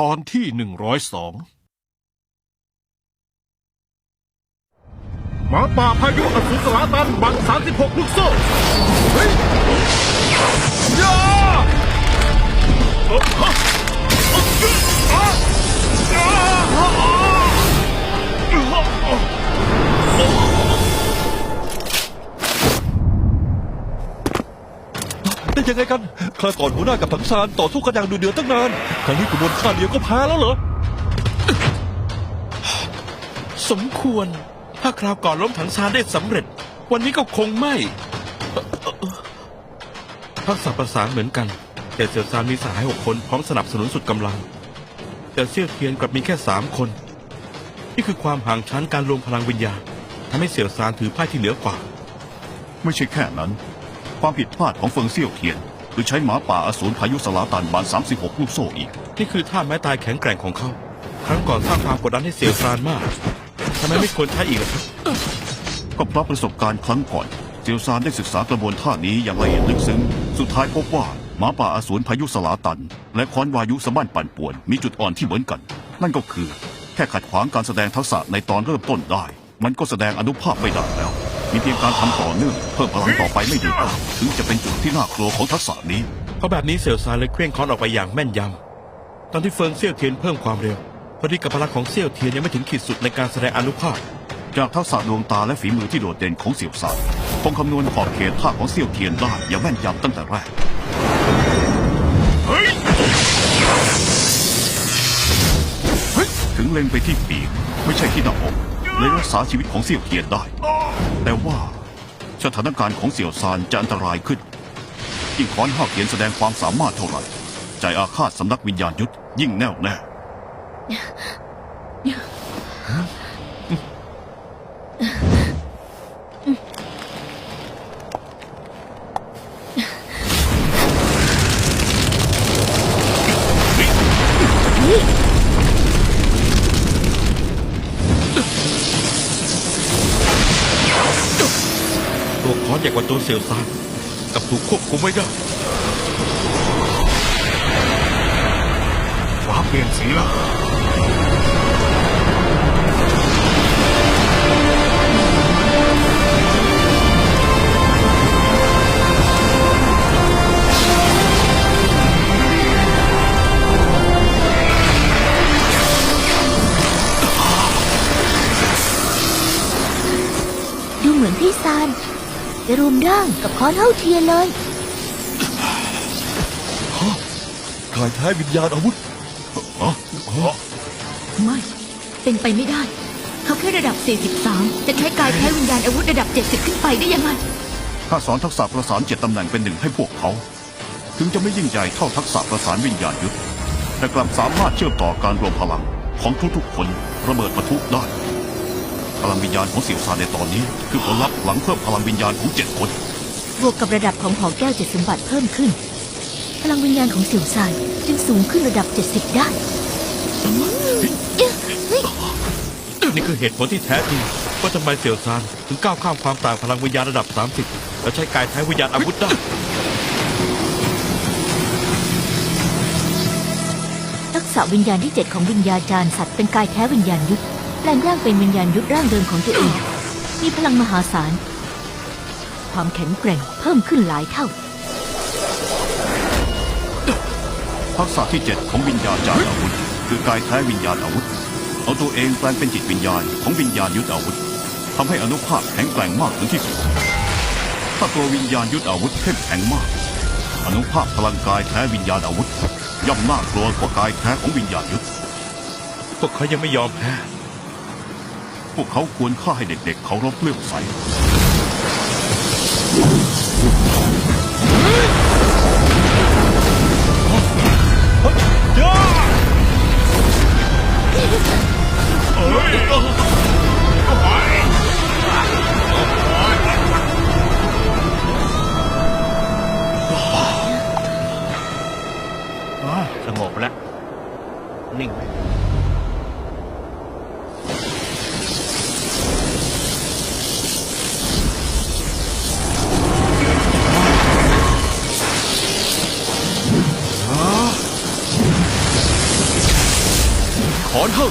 ตอนที่หนึ่งร้อยสองหมาป่าพายุอสูรสลาตันบังสามสิบหกลูกโซ่เฮ้ยยาเออฮะอะอะอะ ยังไงกันคราวก่อนหัวหน้ากับถังซานต่อสู้กันอย่างดุเดือดตั้งนาน ครั้งนี้กระบวนท่าเดียวก็แพ้แล้วเหรอ สมควร ถ้าคราวก่อนล้มถังซานได้สำเร็จ วันนี้ก็คงไม่เอ่อเอ่อเอ่อทักษะประสานเหมือนกัน แต่เสี่ยวซานมีสหายหกคนพร้อมสนับสนุนสุดกำลัง แต่เสี่ยวเทียนกลับมีแค่สามคน นี่คือความห่างชั้นการรวมพลังวิญญาณทำให้เสี่ยวซานถือพ่ายที่เหนือกว่า ไม่ใช่แค่นั้น ความผิดพลาดของเฟิงเซี่ยวเทียน คือใช้หมาป่าอสูรพายุสลาตันบาน 36 ลูกโซ่อีก นี่คือท่าไม้ตายแข็งแกร่งของเขา ครั้งก่อนสร้างความกดดันให้เสี่ยวซานมากทำไมไม่ควรใช้อีกล่ะครับก็เพราะประสบการณ์ครั้งก่อน เซียวซานได้ศึกษากระบวนท่านี้อย่างละเอียดลึกซึ้ง สุดท้ายพบว่าหมาป่าอสูรพายุสลาตัน และค้อนวายุสะบั้นปั่นป่วนมีจุดอ่อนที่เหมือนกัน นั่นก็คือ แค่ขัดขวางการแสดงทักษะในตอนเริ่มต้นได้ มันก็แสดงอนุภาพไม่ได้แล้ว มีเพียงการทำต่อเนื่องเพิ่มพลังต่อไปไม่หยุดได้ถึงจะเป็นจุดที่น่ากลัวของทักษะนี้ เพราะแบบนี้เสี่ยวซานเลยเคร่งคอนออกไปอย่างแม่นยำตอนที่เฟิงเซี่ยวเทียนเพิ่มความเร็วพอดีกับพลังของเซี่ยวเทียนยังไม่ถึงขีดสุดในการแสดงอนุภาพจากทักษะดวงตาและฝีมือที่โดดเด่นของเสี่ยวซานคงคำนวณขอบเขตท่าของเสี่ยวเทียนได้อย่างแม่นยำตั้งแต่แรกถึงเล็งไปที่ปีกไม่ใช่ที่หน้าอก เลยรักษาชีวิตของเสี่ยวเทียนได้ แต่ว่าสถานการณ์ของเสี่ยวซานจะอันตรายขึ้นยิ่งค้อนห้าเขียนแสดงความสามารถเท่าไหร่ ใจอาฆาตสำนักวิญญาณยุทธยิ่งแน่วแน่ ตัวคอนใหญ่กว่าตัวเสี่ยวซานกับถูกควบคุมไม่ได้ฟ้าเปลี่ยนสีแล้วดูเหมือนพี่ซาน จะรวมร่างกับค้อนเท่าเทียนเลยกายแท้วิญญาณอาวุธไม่ เป็นไปไม่ได้ เขาแค่ระดับ 43 จะใช้กายแท้วิญญาณอาวุธระดับ 70 ขึ้นไปได้ยังไงถ้าสอนทักษะประสานเจ็ดตำแหน่งเป็นหนึ่งให้พวกเขา ถึงจะไม่ยิ่งใหญ่เท่าทักษะประสานวิญญาณยุทธแต่กลับสามารถเชื่อมต่อการรวมพลังของทุกๆคนระเบิดปะทุได้ พลังวิญญาณของเสี่ยวซานในตอนนี้ คือผลลัพธ์หลังเพิ่มพลังวิญญาณของเจ็ดคน บวกกับระดับของหอแก้วเจ็ดสมบัติเพิ่มขึ้น พลังวิญญาณของเสี่ยวซานจึงสูงขึ้นระดับ 70 ได้ นี่คือเหตุผลที่แท้จริงว่าทำไมเสี่ยวซานถึงก้าวข้ามความต่างพลังวิญญาณระดับ 30 และใช้กายแท้วิญญาณอาวุธได้ ทักษะวิญญาณที่ 7 ของวิญญาจารย์สัตว์เป็นกายแท้วิญญาณยุทธ แปลงร่างเป็นวิญญาณยุทธร่างเดิมของตัวเอง มีพลังมหาศาล ความแข็งแกร่งเพิ่มขึ้นหลายเท่า ทักษะที่เจ็ดของวิญญาณจารย์อาวุธ คือกายแท้วิญญาณอาวุธ เอาตัวเองแปลงเป็นจิตวิญญาณของวิญญาณยุทธอาวุธทำให้อนุภาพแข็งแกร่งมากถึงที่สุด ถ้าตัววิญญาณยุทธอาวุธเข้มแข็งมาก อนุภาพพลังกายแท้วิญญาณอาวุธ ย่อมน่ากลัวกว่ากายแท้ของวิญญาณยุทธ พวกเขายังไม่ยอมแพ้ พวกเขาควรฆ่าให้เด็กๆ เขารบเลื่อมใสสงบแล้ว นิ่งไป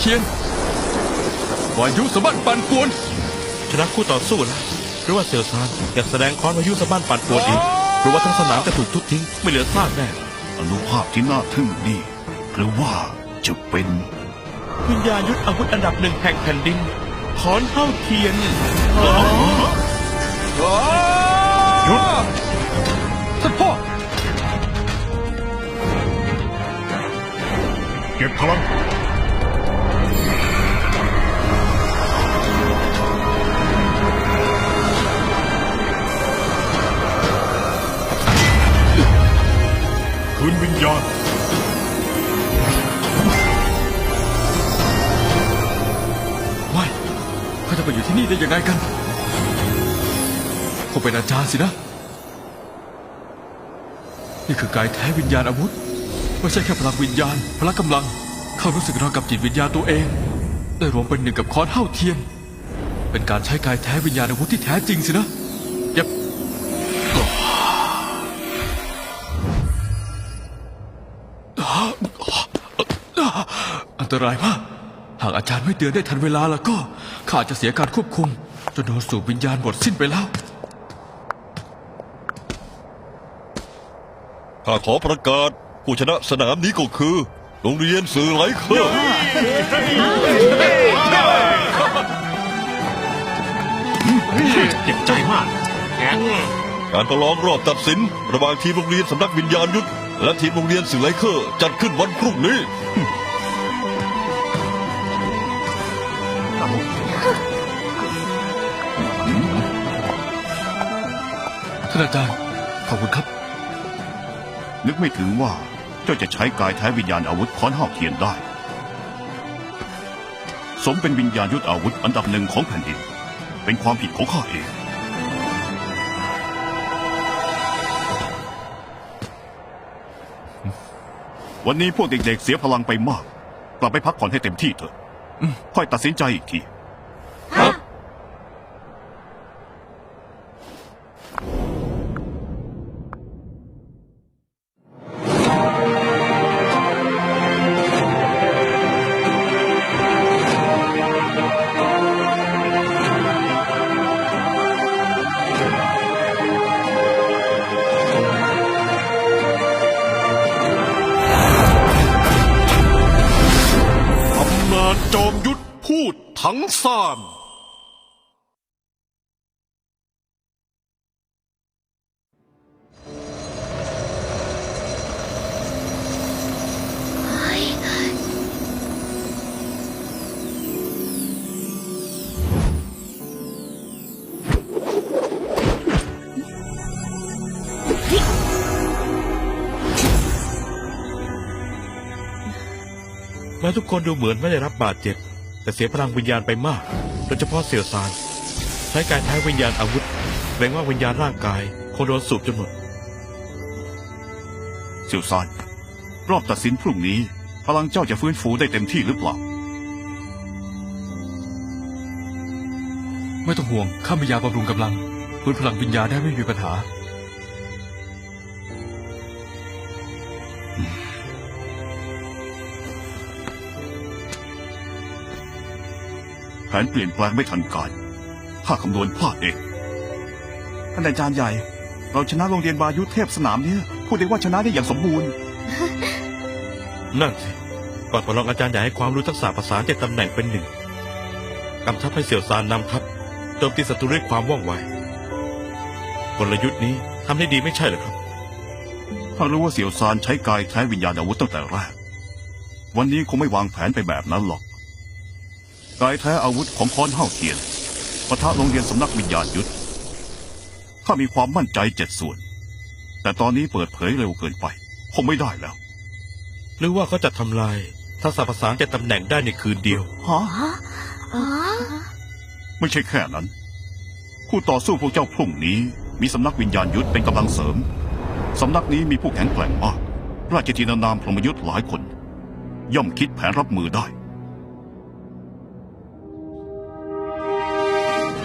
เท่าเทียนวายุสะบั้นปั่นป่วนชนะคู่ต่อสู้แล้วหรือว่าเสี่ยวซานอยากแสดงค้อนวายุสะบั้นปั่นป่วนอีกหรือว่าทั้งสนามจะถูกทุบทิ้งไม่เหลือซากแน่อนุภาพที่น่าทึ่งนี่หรือว่าจะเป็น วิญญาณยุทธอาวุธอันดับหนึ่งแห่งแผ่นดินขอนเท่าเทียนหยุดท่านพ่อเก็บพลัง นวิญญาณไม่เขาจะไปอยู่ที่นี่ได้ยังไงกันคงเป็นอาจารย์สินะ นี่คือกายแท้วิญญาณอาวุธ ไม่ใช่แค่พลังวิญญาณ พละกำลัง เข้ารู้สึกราวกับจิตวิญญาณตัวเอง ได้รวมเป็นหนึ่งกับค้อนเท่าเทียม เป็นการใช้กายแท้วิญญาณอาวุธที่แท้จริงสินะ อันตรายมาก หากอาจารย์ไม่เตือนได้ทันเวลาแล้วก็ ข้าอาจจะเสียการควบคุม จนโดนสูบวิญญาณหมดสิ้นไปแล้ว ข้าขอประกาศ ผู้ชนะสนามนี้ก็คือ โรงเรียนสื่อไหลเคอร์เจ็บใจมากแข็งการประลองรอบตัดสิน ระหว่างทีมโรงเรียนสำนักวิญญาณยุทธ และทีมโรงเรียนสื่อไหลเคอร์จัดขึ้นวันพรุ่งนี้ ท่านอาจารย์ ขอบคุณครับ นึกไม่ถึงว่าเจ้าจะใช้กายแท้วิญญาณอาวุธค้อนห้าเทียนได้ สมเป็นวิญญาณยุทธอาวุธอันดับหนึ่งของแผ่นดิน เป็นความผิดของข้าเอง วันนี้พวกเด็กๆเสียพลังไปมาก กลับไปพักผ่อนให้เต็มที่เถอะค่อยตัดสินใจอีกที ทั้งสามแม้ทุกคนดูเหมือนไม่ได้รับบาดเจ็บ แต่เสียพลังวิญญาณไปมาก โดยเฉพาะเสี่ยวซานใช้การใช้วิญญาณอาวุธเกรงว่าวิญญาณร่างกายคงโดนสูบจนหมดเสี่ยวซานรอบตัดสินพรุ่งนี้ พลังเจ้าจะฟื้นฟูได้เต็มที่หรือเปล่า ไม่ต้องห่วงข้ามียาบำรุงกำลังฟื้นพลังวิญญาณได้ไม่มีปัญหา แผนเปลี่ยนแปลงไม่ทันการข้าคำนวณพลาดเองท่านอาจารย์ใหญ่ เราชนะโรงเรียนวายุเทพสนามเนี้พูดได้ว่าชนะได้อย่างสมบูรณ์ นั่นสิก่อนประลองอาจารย์อยากให้ความรู้ทักษะภาษานเจ็ดตำแหน่งเป็นหนึ่งกำชับให้เสี่ยวซานนำทัพโจมตีศัตรูด้วยความว่องไวกลยุทธ์นี้ทำได้ดีไม่ใช่เหรอครับถ้ารู้ว่าเสี่ยวซานใช้กายแท้วิญญาณอาวุธตั้งแต่แรกวันนี้คงไม่วางแผนไปแบบนั้นหรอก กายแท้อาวุธของค้อนเฮ่าเทียนปะทะโรงเรียนสำนักวิญญาณยุทธข้ามีความมั่นใจเจ็ดส่วน แต่ตอนนี้เปิดเผยเร็วเกินไป คงไม่ได้แล้ว หรือว่าเขาจะทำลายทักษะภาษานเจ็ดตำแหน่งได้ในคืนเดียวอ๋อไม่ใช่แค่นั้น คู่ต่อสู้พวกเจ้าพรุ่งนี้ มีสำนักวิญญาณยุทธเป็นกำลังเสริม สำนักนี้มีผู้แข็งแกร่งมาก ราชธินานามพรหมยุทธหลายคน ย่อมคิดแผนรับมือได้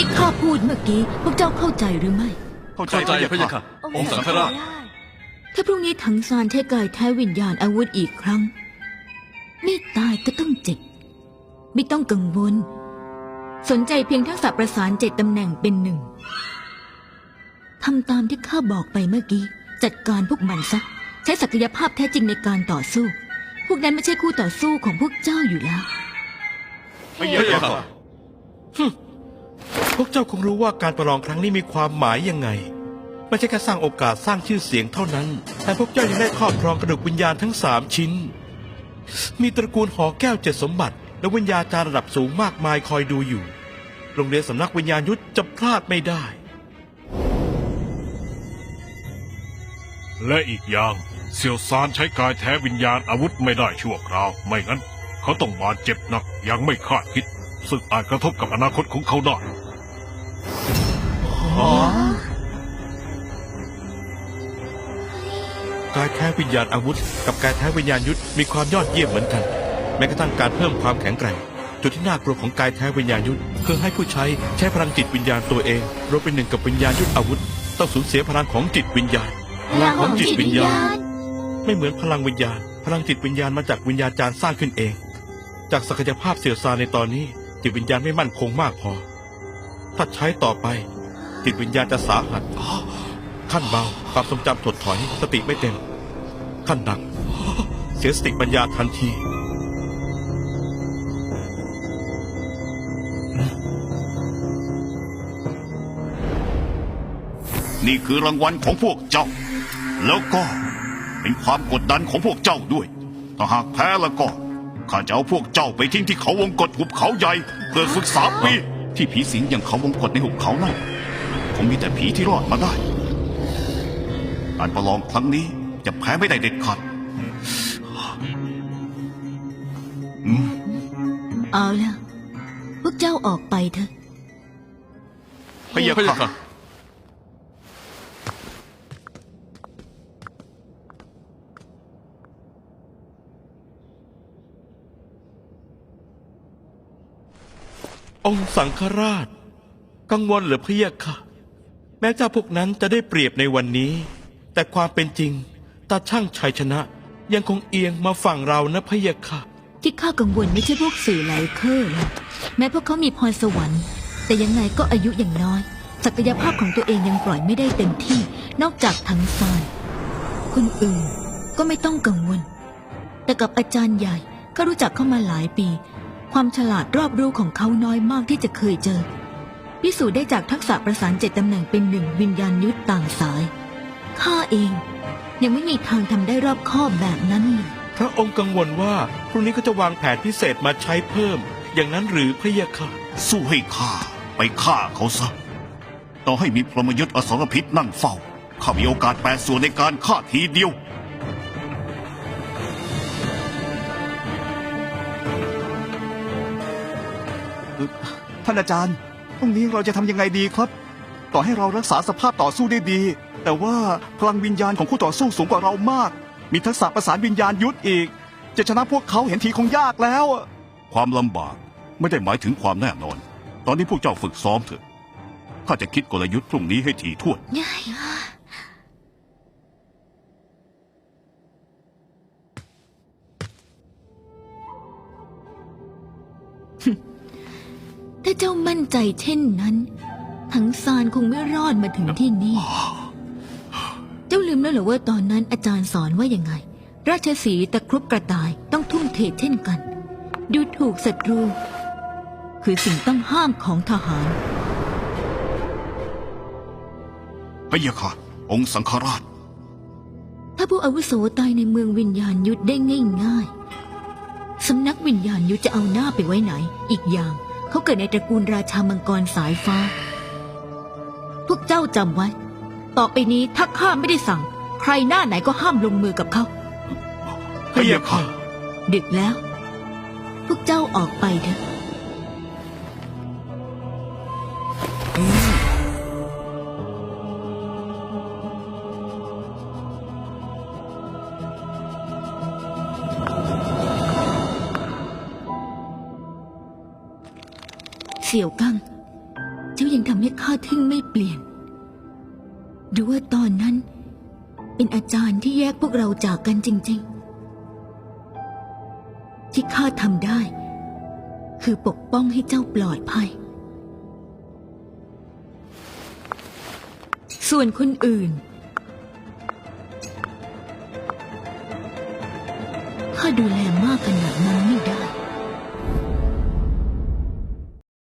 ที่ข้าพูดเมื่อกี้ พวกเจ้าเข้าใจหรือไม่ เข้าใจเข้าใจพระยะค่ะ องค์สังฆราช ถ้าพรุ่งนี้ถังซานใช้กายแท้วิญญาณอาวุธอีกครั้ง ไม่ตายก็ต้องเจ็บ ไม่ต้องกังวล สนใจเพียงทักษะประสานเจ็ดตำแหน่งเป็นหนึ่งทำตามที่ข้าบอกไปเมื่อกี้ จัดการพวกมันซะ ใช้ศักยภาพแท้จริงในการต่อสู้ พวกนั้นไม่ใช่คู่ต่อสู้ของพวกเจ้าอยู่แล้วพะยะค่ะ พวกเจ้าคงรู้ว่าการประลองครั้งนี้มีความหมายยังไง ไม่ใช่แค่สร้างโอกาสสร้างชื่อเสียงเท่านั้น แต่พวกเจ้ายังได้ครอบครองกระดูกวิญญาณทั้งสามชิ้น มีตระกูลหอแก้วเจ็ดสมบัติ และวิญญาจารย์ระดับสูงมากมายคอยดูอยู่ โรงเรียนสำนักวิญญาณยุทธจะพลาดไม่ได้ และอีกอย่างเซียวซานใช้กายแท้วิญญาณอาวุธไม่ได้ชั่วคราว ไม่งั้น เขาต้องบาดเจ็บหนักอยังไม่คาดคิด ซึ่งอาจกระทบกับอนาคตของเขาได้ กายแท้วิญญาณอาวุธ กับกายแท้วิญญาณยุทธมีความยอดเยี่ยมเหมือนกัน แม้กระทั่งการเพิ่มความแข็งแกร่ง จุดที่น่ากลัวของกายแท้วิญญาณยุทธคือให้ผู้ใช้ใช้พลังจิตวิญญาณตัวเองรวมเป็นหนึ่งกับวิญญาณยุทธอาวุธ ต้องสูญเสียพลังของจิตวิญญาณพลังของจิตวิญญาณ ไม่เหมือนพลังวิญญาณ พลังจิตวิญญาณมาจากวิญญาจารย์สร้างขึ้นเอง จากศักยภาพเสียซาในตอนนี้จิตวิญญาณไม่มั่นคงมากพอถ้าใช้ต่อไป จิตวิญญาณจะสาหัสขั้นเบาความทรงจำถดถอยสติไม่เต็ม ขั้นหนัก เสียสติปัญญาทันทีนี่คือรางวัลของพวกเจ้า แล้วก็เป็นความกดดันของพวกเจ้าด้วย ถ้าหากแพ้แล้วก็ข้าจะเอาพวกเจ้าไปทิ้งที่เขาวงกฏหุบเขาใหญ่เพื่อฝึกสามปีที่ผีสิงอย่างเขาวงกฏในหุบเขานั่นค งมีแต่ผีที่รอดมาได้ การประลองครั้งนี้จะแพ้ไม่ได้เด็ดขาดเอาละพวกเจ้าออกไปเถอะพะยะค่ะองค์สังฆราช กังวลเหรือพะเยะค่ะ แม้เจ้าพวกนั้นจะได้เปรียบในวันนี้ แต่ความเป็นจริงตาช่างชัยชนะ ยังคงเอียงมาฝั่งเรานะพะยะค่ะ ที่ข้ากังวลไม่ใช่พวกสื่อไหลเคอร์นะแม้พวกเขามีพรสวรรค์ แต่ยังไงก็อายุอย่างน้อย ศักยภาพของตัวเองยังปล่อยไม่ได้เต็มที่นอกจากทั้งซานคนอื่นก็ไม่ต้องกังวล แต่กับอาจารย์ใหญ่ก็รู้จักเข้ามาหลายปี ความฉลาดรอบรู้ของเขาน้อยมากที่จะเคยเจอ พิสูจน์ได้จากทักษะประสานเจ็ดตำแหน่งเป็นหนึ่งวิญญาณยุทธต่างสาย ข้าเอง ยังไม่มีทางทำได้รอบคอบแบบนั้นเลยพระองค์กังวลว่าพรุ่งนี้ก็จะวางแผนพิเศษมาใช้เพิ่ม อย่างนั้นหรือพะเยะค่ะ สู้ให้ข้าไปฆ่าเขาซะ ต่อให้มีพรหมยุทธ์อสรพิษนั่งเฝ้า ข้ามีโอกาสแปดส่วนในการฆ่าทีเดียว ท่านอาจารย์ ตรงนี้เราจะทำยังไงดีครับ ต่อให้เรารักษาสภาพต่อสู้ได้ดี แต่ว่าพลังวิญญาณของคู่ต่อสู้สูงกว่าเรามาก มีทักษะประสานวิญญาณยุทธอีก จะชนะพวกเขาเห็นทีคงยากแล้ว ความลำบากไม่ได้หมายถึงความแน่นอน ตอนนี้พวกเจ้าฝึกซ้อมเถอะ ข้าจะคิดกลยุทธ์พรุ่งนี้ให้ถี่ถ้วน ง่ายอะ ถ้าเจ้ามั่นใจเช่นนั้น ทั้งซานคงไม่รอดมาถึงที่นี่ เจ้าลืมแล้วเหรอว่าตอนนั้นอาจารย์สอนว่ายังไง ราชสีห์ตะครุบกระต่ายต้องทุ่มเทเช่นกัน ดูถูกศัตรู คือสิ่งต้องห้ามของทหารพะยะค่ะ องค์สังฆราช ถ้าผู้อาวุโสตายในเมืองวิญญาณยุทธได้ง่ายๆสำนักวิญญาณยุทธจะเอาหน้าไปไว้ไหน อีกอย่าง เขาเกิดในตระกูลราชามังกรสายฟ้า พวกเจ้าจำไว้ ต่อไปนี้ถ้าข้าไม่ได้สั่ง ใครหน้าไหนก็ห้ามลงมือกับเขาพะเยะค่ะ ดึกแล้ว พวกเจ้าออกไปเถอะ เสี่ยวกัง เจ้ายังทำให้ข้าทึ่งไม่เปลี่ยน หรือว่าตอนนั้น เป็นอาจารย์ที่แยกพวกเราจากกันจริง ๆ ที่ข้าทำได้ คือปกป้องให้เจ้าปลอดภัย ส่วนคนอื่นข้าดูแลมากขนาดนั้นไม่ได้